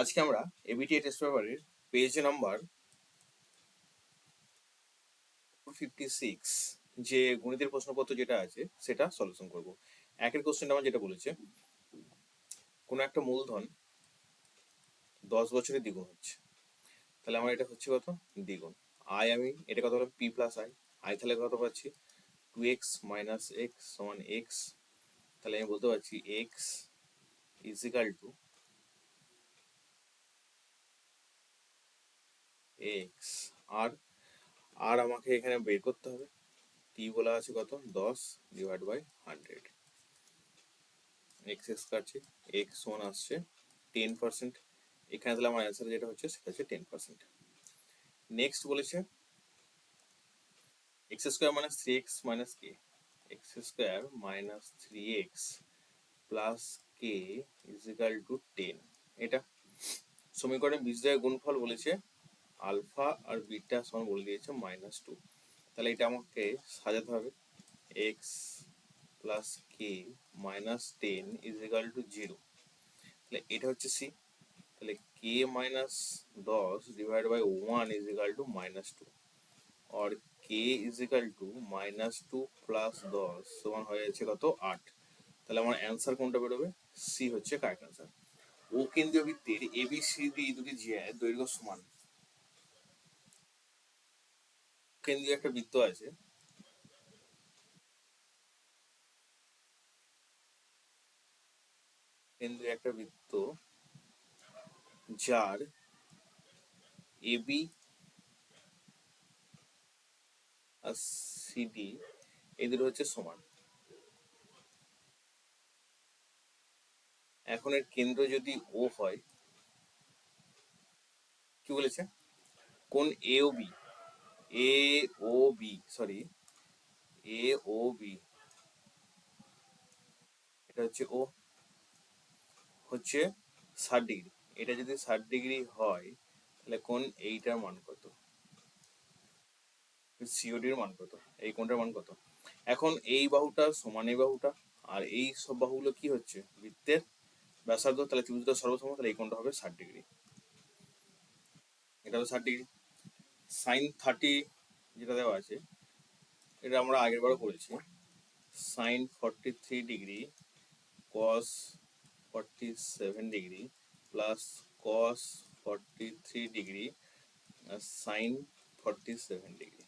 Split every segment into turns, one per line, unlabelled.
আজকে আমরা ABT test পেপারের পেজ নাম্বার ফিফটি সিক্স যে গণিতের প্রশ্নপত্র যেটা আছে, সেটা সলিউশন করব। একের কোশ্চেন আমার যেটা বলেছে, কোনো একটা মূলধন দশ বছরে দ্বিগুণ হচ্ছে। তাহলে আমার এটা হচ্ছে কত? দ্বিগুণ। আয় আমি, এটা কত হলো? পি প্লাস আই আই তাহলে কত পাচ্ছি? টু এক্স মাইনাস এক্স সমান এক্স তাহলে আমি বলতে পারছি এক্স ইজিক্যাল টু এক্স আর আর আমাকে এখানে বের করতে হবে। টি বলা আছে কত? দশ divide by hundred X X কাটছে এক্স ওয়ান আসছে। টেন পার্সেন্ট এখানে তাহলে আমার অ্যান্সার যেটা হচ্ছে, সেটা হচ্ছে টেন পার্সেন্ট নেক্সট বলেছে X square minus three X minus K X square minus three X plus K equal to ten এটা সমীকরণে বীজদ্বয়ের গুণফল বলেছে আলফা আর বিটা সমান বলে দিয়েছে মাইনাস টু তাহলে এটা আমাকে সাজাতে হবে। X plus K minus ten equal to zero তাহলে এটা হচ্ছে সি তাহলে কে মাইনাস দশ divide by one equal to minus two R K equal to minus two plus দশ সমান হয়ে যাচ্ছে কত? আট। তাহলে আমার অ্যান্সার কোনটা বেরোবে? সি হচ্ছে কারেক্ট অ্যান্সার ও কেন্দ্রীয় বৃত্তের এ বি সি ডি দুটি দৈর্ঘ্য সমান। কেন্দ্রীয় একটা বৃত্ত আছে। কেন্দ্রীয় একটা বৃত্ত যার এ বি আর সিডি এদের হচ্ছে সমান। এখন এর কেন্দ্র যদি ও হয়, কি বলেছে? কোন A O B A O B sorry A O B এটা হচ্ছে ও হচ্ছে ষাট ডিগ্রি। এটা যদি ষাট ডিগ্রি হয়, তাহলে কোন এইটার মান কত? সিওডির মান কত? এই কোনটার মান কত? এখন এই বাহুটা সমান এই বাহুটা, আর এই সব বাহুগুলো কি হচ্ছে? বৃত্তের ব্যাসার্ধ, তাহলে ত্রিভুজটা সর্বসম তাহলে এই কোনটা হবে ষাট ডিগ্রি। এটা হবে ষাট ডিগ্রি। সাইন থার্টি যেটা দেওয়া আছে, এটা আমরা আগের বারও করেছি। Sine forty three degree, cos forty seven degree, plus cos forty three degree sine forty seven degree.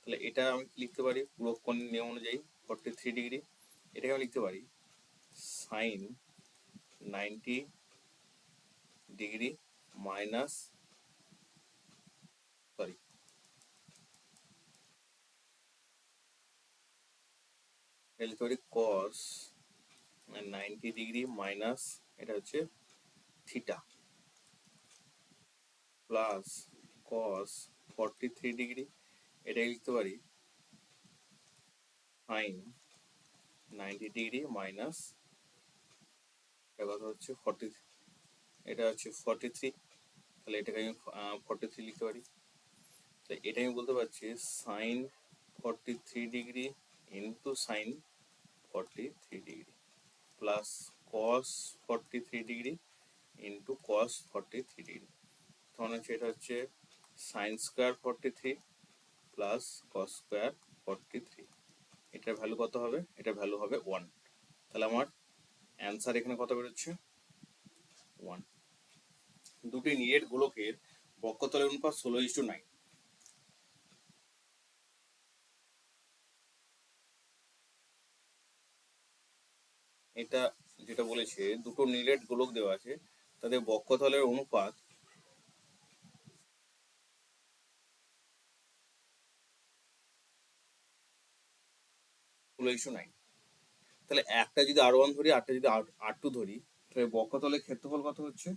তাহলে এটা আমি লিখতে পারি? পুরো কোণ নিয়ম অনুযায়ী ফর্টি থ্রি ডিগ্রি? এটাকে আমি লিখতে পারি। Sine ninety degree minus sorry লিখতে পারি কস নাইনটি ডিগ্রি মাইনাস এটা হচ্ছে theta plus cos forty three degree এটাকে লিখতে পারি সাইন নাইনটি ডিগ্রি মাইনাস এটা কথা হচ্ছে ফর্টি এটা হচ্ছে ফর্টি থ্রি তাহলে এটাকে আমি ফর্টি থ্রি লিখতে পারি তাই এটা আমি বলতে পারছি sine forty three degree into sine forty three degree plus cos forty three degree into cos forty three degree তখন হচ্ছে এটা হচ্ছে sine square forty three plus cos square forty three এটার ভ্যালু কত হবে? এটার ভ্যালু হবে ওয়ান তাহলে আমার অ্যান্সার এখানে কত বেরোচ্ছে? ওয়ান দুটি নিরেট গোলকের বক্ষতলের অনুপাত ষোলো ইস টু নাইন এটা যেটা বলেছে, দুটো নিরেট গোলক দেওয়া আছে, তাদের বক্ষতলের অনুপাত তাহলে একটা যদি আর ওয়ান ধরি, আটটা যদি আর টু ধরি, তাহলে বক্ষতলের ক্ষেত্রফল কত হচ্ছে?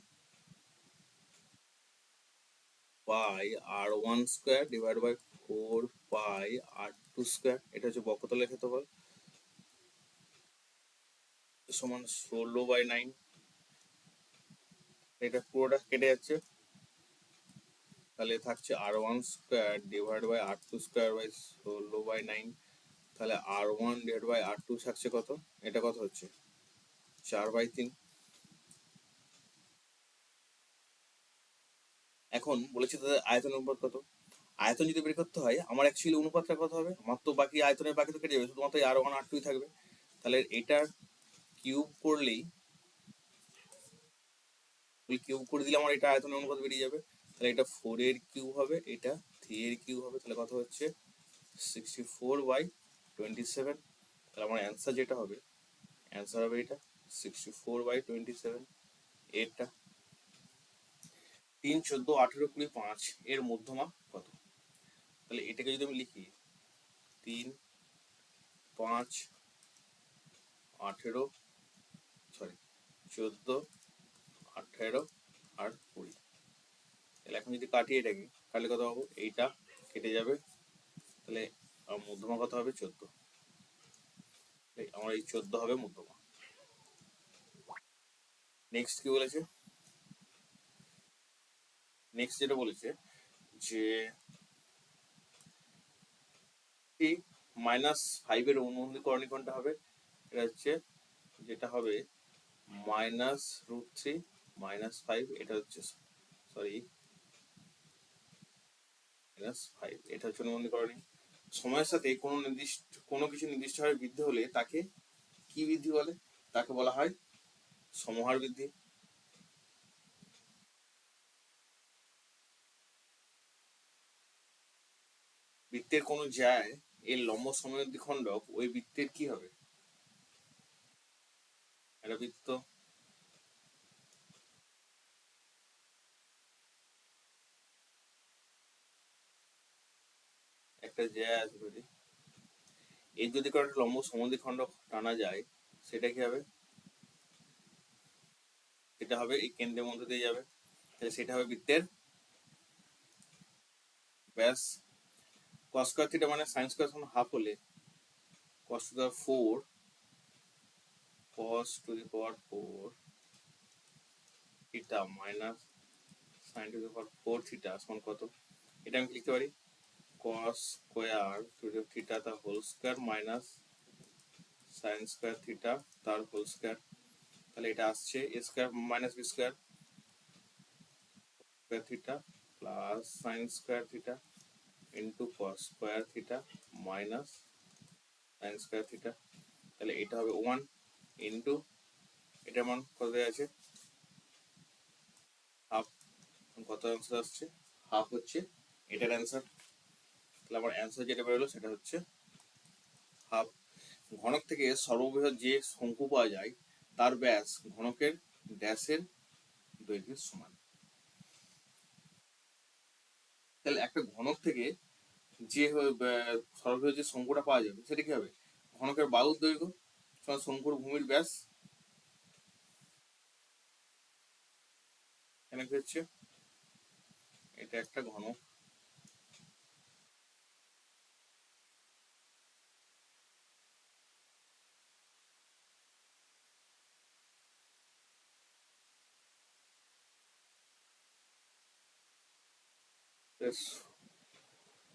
Pi R one square divide by four pi R two square এটা হচ্ছে বক্ষতলের ক্ষেত্রফল। সমান ষোলো বাই নাইন এটা পুরোটা কেটে যাচ্ছে। তাহলে থাকছে R one square divide by R two square by ষোলো বাই নাইন তাহলে R one divide by R two থাকছে কত? এটা কত হচ্ছে? চার বাই তিন। এখন বলেছি তাদের আয়তন অনুপাত কত? আয়তন যদি বের করতে হয়, আমার অ্যাকচুয়ালি অনুপাতটা কত হবে? আমার তো বাকি আয়তনের বাকি তো কেটে যাবে, শুধুমাত্র আর ওয়ান আর টুই থাকবে। তাহলে এটার কিউব করলেই ওই কিউব করে দিলে আমার এটা আয়তনের অনুপাত বেরিয়ে যাবে। তাহলে এটা ফোর এর কিউব হবে, এটা থ্রি এর কিউব হবে, তাহলে কত হচ্ছে? Sixty four by twenty seven তাহলে আমার অ্যান্সার যেটা হবে অ্যান্সার হবে এটা sixty four by twenty seven এরটা তিন চোদ্দ আঠেরো কুড়ি পাঁচ এর মধ্যমা কত? তাহলে এটাকে যদি আমি লিখি, তিন, পাঁচ, আঠেরো চোদ্দ আঠেরো আর কুড়ি। তাহলে এখন যদি কাটি এটাকে কাটলে কত পাবো এইটা কেটে যাবে। তাহলে মধ্যমা কত হবে? চোদ্দ। আমার এই চোদ্দ হবে মধ্যমা। নেক্সট কি বলেছে? নেক্সট যেটা বলেছে, যে মাইনাস ফাইভের অনুমতিকরণী কোনটা হবে? এটা হচ্ছে, যেটা হবে minus root three minus five এটা হচ্ছে সরি মাইনাস ফাইভ এটা হচ্ছে অনুমতিকরণী সময়ের সাথে কোনো নির্দিষ্ট, কোনো কিছু নির্দিষ্টভাবে বৃদ্ধি হলে তাকে কি বৃদ্ধি বলে? তাকে বলা হয় সমহার বৃদ্ধি। বৃত্তের কোন যায় এর লম্ব সময়ের দ্বিখণ্ডক ওই বৃত্তের কি হবে? একটা বৃত্ত একটা জ্যা আছে যদি সমদ্বিখণ্ডক টানা যায়, সেটা কি হবে? সেটা হবে এই কেন্দ্রের মধ্যে দিয়ে যাবে। তাহলে সেটা হবে বৃত্তের। ব্যাস। স্কয়ার থিটা মানে sin স্কয়ার হাফ হলে cos to the 4 cos to the power 4 theta minus sin to the power 4 theta সমান কত? এটা আমি লিখতে পারি? cos square to the theta তার whole square minus sin square theta তার হোল স্কয়ার তাহলে এটা আসছে a square minus b square square theta plus sin square theta into cos square theta minus sine square theta তাহলে এটা হবে one into এটার মান কত আছে? হাফ কত অ্যান্সার আসছে? হাফ হচ্ছে এটার অ্যান্সার তাহলে আমার অ্যান্সার যেটা বেরোলো সেটা হচ্ছে হাফ ঘনক থেকে সর্ববৃহৎ যে শঙ্কু পাওয়া যায়, তার ব্যাস ঘনকের ড্যাশের দৈর্ঘ্যের সমান। তাহলে একটা ঘনক থেকে যে সর্ববৃহৎ যে শঙ্কুটা পাওয়া যাবে, সেটা কি হবে? ঘনকের বাহুর দৈর্ঘ্য। শঙ্কুর ভূমির ব্যাস। এখানে হচ্ছে এটা একটা ঘনক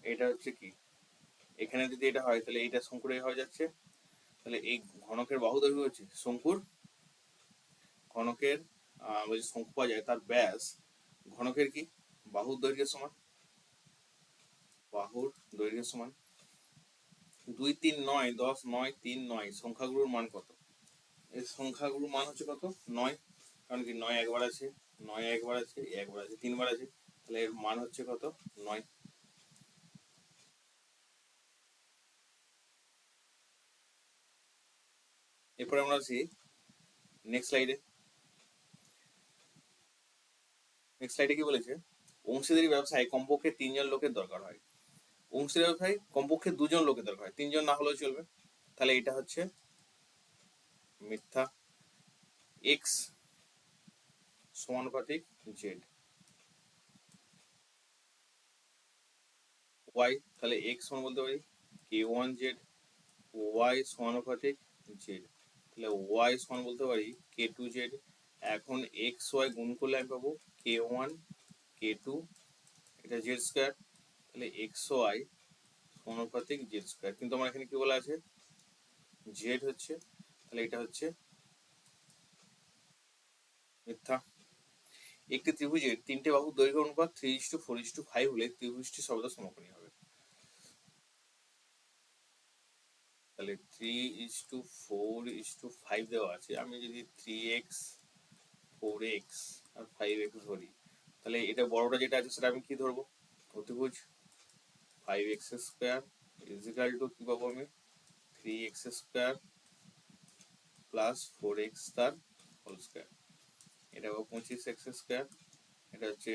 এটা হচ্ছে কি? এখানে যদি এটা হয়, তাহলে এইটা শঙ্কুর হয়ে যাচ্ছে। তাহলে এই ঘনকের বাহু দৈর্ঘ্য হচ্ছে শঙ্কুর। ঘনকের যদি শঙ্কু পাওয়া যায়, তার ব্যাস। ঘনকের কি? বাহুর দৈর্ঘ্যের সমান। বাহুর দৈর্ঘ্যের সমান। দুই তিন নয়, দশ নয় তিন নয়, সংখ্যাগুলোর মান কত? এই সংখ্যাগুলোর মান হচ্ছে কত? নয়। কারণ কি? নয় একবার আছে, নয় একবার আছে একবার আছে, তিনবার আছে। তাহলে এর মান হচ্ছে কত? নয়। এরপরে আমরা আসি নেক্সট স্লাইডে নেক্সট স্লাইডে কি বলেছে? অংশীদারি ব্যবসায় কমপক্ষে তিনজন লোকের দরকার হয়। অংশীদারি ব্যবসায় কমপক্ষে দুজন লোকের দরকার হয়। তিনজন না হলেও চলবে। তাহলে এটা হচ্ছে মিথ্যা এক্স সমানুপাতিক জেড ওয়াই তাহলে এক্স সমান বলতে পারি। কে ওয়ান জেড ওয়াই সমানুপাতিক জেড তাহলে ওয়াই সমান বলতে পারি কে টু জেড এখন এক্স ওয়াই গুণ করলে আমি পাবো কে ওয়ান কে টু এটা জেড স্কোয়ার তাহলে এক্স ওয়াই সমানুপাতিক জেড স্কোয়ার কিন্তু আমার এখানে কি বলা আছে? জেড হচ্ছে, তাহলে এটা হচ্ছে মিথ্যা। একটি ত্রিভুজের তিনটে বাহুর দৈর্ঘ্য অনুপাত three is to four is to five হলে ত্রিভুজটি সর্বদা সমকোণী হবে। তাহলে three is to four is to five দেওয়া আছে। আমি যদি থ্রি এক্স ফোর এক্স আর ফাইভ এক্স ধরি, তাহলে এটা বড়টা যেটা আছে সেটা আমি কি ধরবো? অতিভুজ। Five X square equal to কি পাবো আমি? Three X square plus four X whole whole square এটা পাবো পঁচিশ এক্স স্কোয়ার এটা হচ্ছে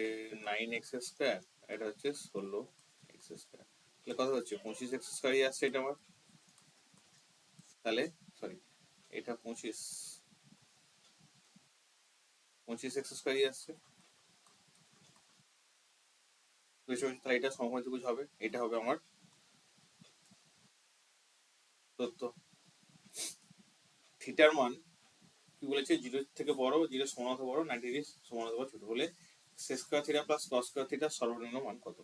নাইন এক্স স্কোয়ার এটা হচ্ছে ষোলো এক্স স্কোয়ার তাহলে কথা হচ্ছে? পঁচিশ এক্স স্কোয়ারই আসছে এটা আমার। তাহলে সরি এটা পঁচিশ পঁচিশ এক্স স্কোয়ারই আসছে। তাহলে এটা সমকোণী ত্রিভুজ হবে, এটা হবে আমার তথ্য থিটার মান কি বলেছে? জিরো থেকে বড়, জিরো সমান অথবা বড়, নাইনটি ডিগ্রি সমান অথবা ছোট। হলে sec square theta plus cos square থিটার সর্বনিম্ন মান কত?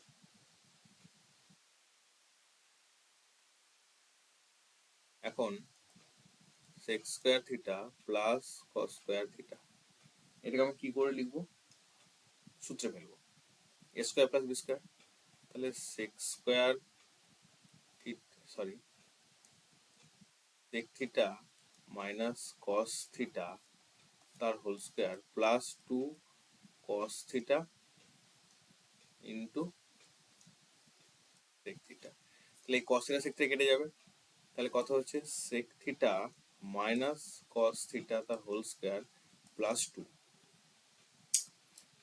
এখন sec square theta plus cos square theta এটাকে আমি কি করে লিখব? সূত্রে ফেলব। A square plus b square তাহলে sec square sorry sec theta minus cos theta তার whole square plus two cos theta into sec theta তাহলে এই কস থিটা সেক থেকে কেটে যাবে। তাহলে কত হচ্ছে? Sec theta minus cos theta তার হোল স্কোয়ার প্লাস টু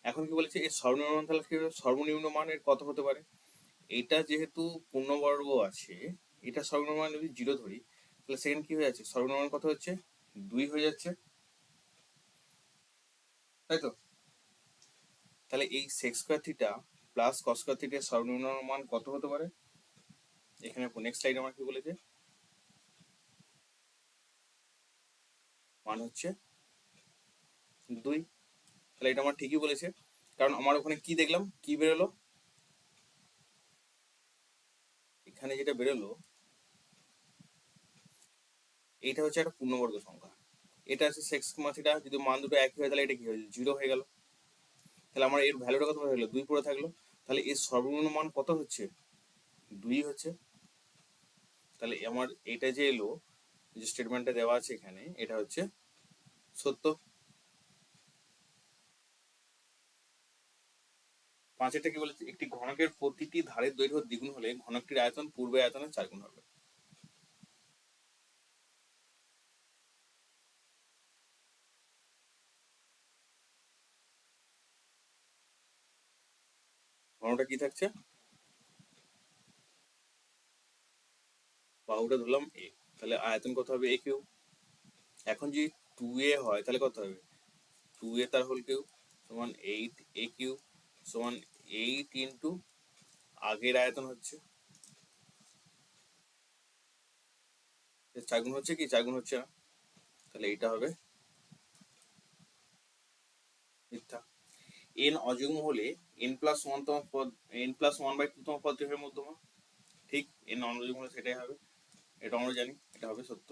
এখন কি বলেছে? এর সর্বনিম্ন মান তাহলে কি? সর্বনিম্ন মানের কত হতে পারে? এটা যেহেতু পূর্ণবর্গ আছে, এটা সর্বনিম্ন মান যদি জিরো ধরি, তাহলে সেকেন্ড কি হয়ে যাচ্ছে? সর্বনিম্ন মান কত হচ্ছে? দুই হয়ে যাচ্ছে। তাই তো? তাহলে এই sec square theta plus cos square থিটার সর্বনিম্ন মান কত হতে পারে? এখানে নেক্সট স্লাইড আমার কি বলেছে? মান হচ্ছে দুই। তাহলে এটা আমার ঠিকই বলেছে। কারণ আমার ওখানে কি দেখলাম? কি বেরোলো? এখানে যেটা বেরোলো এইটা হচ্ছে একটা পূর্ণবর্গ সংখ্যা। এটা আছে সেক্স থিটা যদি মান দুটো একই হয় তাহলে এটা কি হয়ে জিরো হয়ে গেল। তাহলে আমার এর ভ্যালুটা কত হয়ে গেলো? দুই পড়ে থাকল। তাহলে এর সর্বনিম্ন মান কত হচ্ছে? দুই হচ্ছে। তাহলে আমার এটা যে এলো, যে স্টেটমেন্টটা দেওয়া আছে এখানে, এটা হচ্ছে সত্য? পাঁচেরটা কি বলেছে? একটি ঘনকের প্রতিটি ধারের দৈর্ঘ্য দ্বিগুণ হলে ঘনকটির আয়তন পূর্বে আয়তনের চার গুণ হবে। ঘনটা কি থাকছে? বাহুটা ধরলাম এ তাহলে আয়তন কত হবে এ কিউ এখন যদি টু এ হয়, তাহলে কত হবে? টু এ তার হোল কিউ সমান এইট এ কিউ সমান এইট ইন্টু আগের আয়তন হচ্ছে। চারগুণ হচ্ছে কি? চারগুণ হচ্ছে না। তাহলে এইটা হবে মিথ্যা। এন অযুগ্ম হলে এন প্লাস ওয়ান তম পদ n plus one by two তম পদটি হবে মধ্যমা ঠিক এন অযুগ্ম হলে সেটাই হবে। এটা আমরা জানি, এটা হবে সত্য।